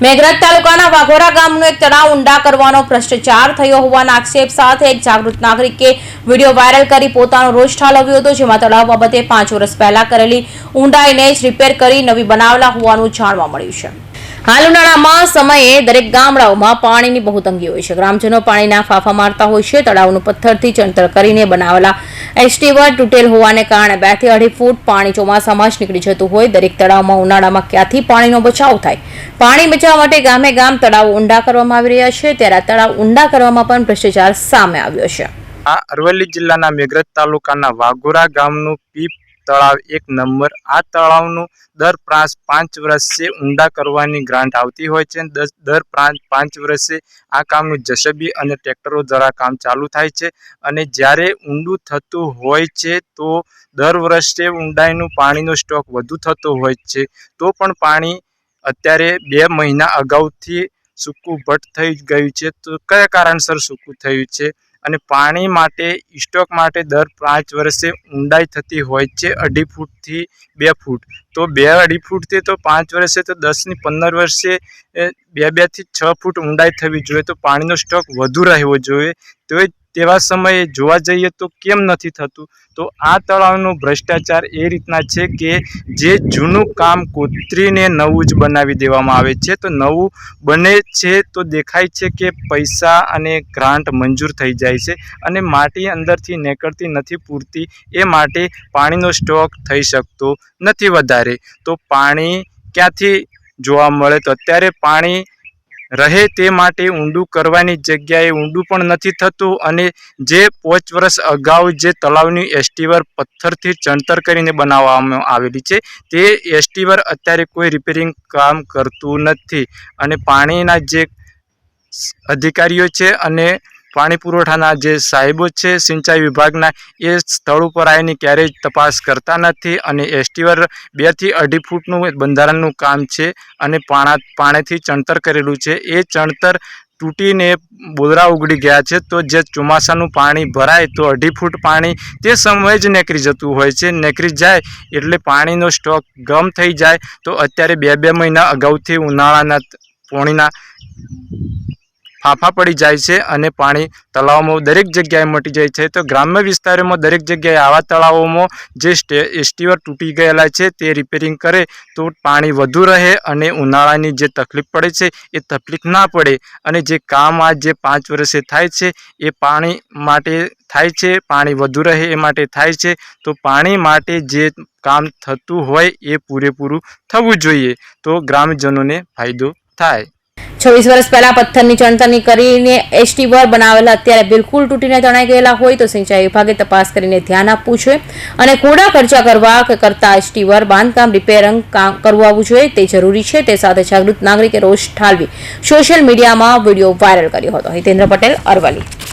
મેઘરજ તાલુકાના વાઘોરા ગામનું એક તળાવ ઊંડા કરવાનો ભ્રષ્ટાચાર થયો હોવાના આક્ષેપ સાથે એક જાગૃત નાગરિકે વીડિયો વાયરલ કરી પોતાનો રોષ ઠાલવ્યો હતો, જેમાં તળાવ બાબતે પાંચ વર્ષ પહેલા કરેલી ઊંડાઈને જ રિપેર કરી નવી બનાવેલા હોવાનું જાણવા મળ્યું છે. હાલ ઉનાળામાં સમયે દરેક ગામડાઓમાં પાણીની બહુ તંગી હોય છે. ગ્રામજનો પાણીના ફાફા મારતા હોય છે. તળાવનું પથ્થરથી ચણતર કરીને બનાવેલા એસટીવર તૂટેલ હોવાને કારણે બેથી અઢી ફૂટ પાણી ચોમાસામાં જ નીકળી જતું હોય. દરેક તળાવમાં ઉનાળામાં ક્યાંથી પાણીનો બચાવ થાય? પાણી બચાવવા માટે ગામે ગામ તળાવ ઊંડા કરવામાં આવી રહ્યા છે. ત્યારે તળાવ ઊંડા કરવામાં પણ ભ્રષ્ટાચાર સામે આવ્યો છે. આ અરવલ્લી જિલ્લાના મેઘરજ તાલુકાના વાઘોરા ગામનું પીપ તળાવ એક નંબર. આ તળાવનું દર પાંચ પાંચ વર્ષે ઊંડા કરવાની ગ્રાન્ટ આવતી હોય છે. દર પ્રાંત પાંચ વર્ષે આ કામનું જસબી અને ટ્રેક્ટરો દ્વારા કામ ચાલુ થાય છે અને જ્યારે ઊંડું થતું હોય છે તો દર વર્ષે ઊંડાઈનું પાણીનો સ્ટોક વધુ થતો હોય છે. તો પણ પાણી અત્યારે બે મહિના અગાઉથી સૂકું ભટ્ટ થઈ ગયું છે. તો કયા કારણસર સૂકું થયું છે? અને પાણી માટે, સ્ટોક માટે દર પાંચ વર્ષે ઊંડાઈ થતી હોય છે અઢી ફૂટથી બે ફૂટ. તો બે અઢી ફૂટથી તો પાંચ વર્ષે તો દસની પંદર વર્ષે બે બેથી છ ફૂટ ઊંડાઈ થવી જોઈએ. તો પાણીનો સ્ટોક વધુ રહેવો જોઈએ. તો એ તેવા સમયે જોવા જઈએ તો કેમ નથી થતું? તો આ તળાવનું ભ્રષ્ટાચાર એ રીતના છે કે જે જૂનું કામ કોતરીને નવું જ બનાવી દેવામાં આવે છે. તો નવું બને છે તો દેખાય છે કે પૈસા અને ગ્રાન્ટ મંજૂર થઈ જાય છે અને માટી અંદરથી નીકળતી નથી પૂરતી. એ માટે પાણીનો સ્ટોક થઈ શકતો નથી વધારે. તો પાણી ક્યાંથી જોવા મળે? તો અત્યારે પાણી રહે તે માટે ઊંડું કરવાની જગ્યાએ ઊંડું પણ નથી થતું અને જે પોચ વર્ષ અગાઉ જે તળાવની એસટીવર પથ્થરથી ચણતર કરીને બનાવવામાં આવેલી છે, તે એસટીવર અત્યારે કોઈ રિપેરિંગ કામ કરતું નથી અને પાણીના જે અધિકારીઓ છે અને પાણી પુરવઠાના જે સાહેબો છે, સિંચાઈ વિભાગના, એ સ્થળ ઉપર આવીને ક્યારેય તપાસ કરતા નથી અને એસ્ટીવર બેથી અઢી ફૂટનું બંધારણનું કામ છે અને પાણા, પાણીથી ચણતર કરેલું છે. એ ચણતર તૂટીને બોદરા ઉગડી ગયા છે તો જે ચોમાસાનું પાણી ભરાય તો અઢી ફૂટ પાણી તે સમયે જ નેકરી જતું હોય છે. નેકરી જાય એટલે પાણીનો સ્ટોક ગમ થઈ જાય તો અત્યારે બે બે મહિના અગાઉથી ઉનાળાના પોણીના ફાંફા પડી જાય છે અને પાણી તળાવમાં દરેક જગ્યાએ મટી જાય છે. તો ગ્રામ્ય વિસ્તારોમાં દરેક જગ્યાએ આવા તળાવોમાં જે સ્ટે એસ્ટીવર તૂટી ગયેલા છે તે રિપેરિંગ કરે તો પાણી વધુ રહે અને ઉનાળાની જે તકલીફ પડે છે એ તકલીફ ના પડે અને જે કામ આ જે પાંચ વર્ષે થાય છે એ પાણી માટે થાય છે, પાણી વધુ રહે એ માટે થાય છે. તો પાણી માટે જે કામ થતું હોય એ પૂરેપૂરું થવું જોઈએ તો ગ્રામજનોને ફાયદો થાય. છવ્વીસ વર્ષ પહેલા પથ્થરની ચણતરની કરીને એસ્ટીવર બનાવેલા અત્યારે બિલકુલ તૂટીને તણાઈ ગયેલા હોય તો સિંચાઈ વિભાગે તપાસ કરીને ધ્યાન આપવું જોઈએ અને કોડા ખર્ચા કરવા કે કરતા એસ્ટીવર બાંધકામ રિપેરિંગ કરવાવું જોઈએ. તે જરૂરી છે. તે સાથે જાગૃત નાગરિકે રોષ ઠાલવી. સોશિયલ મીડિયામાં વીડિયો વાયરલ કર્યો હતો. હિતેન્દ્ર પટેલ અરવલ્લી.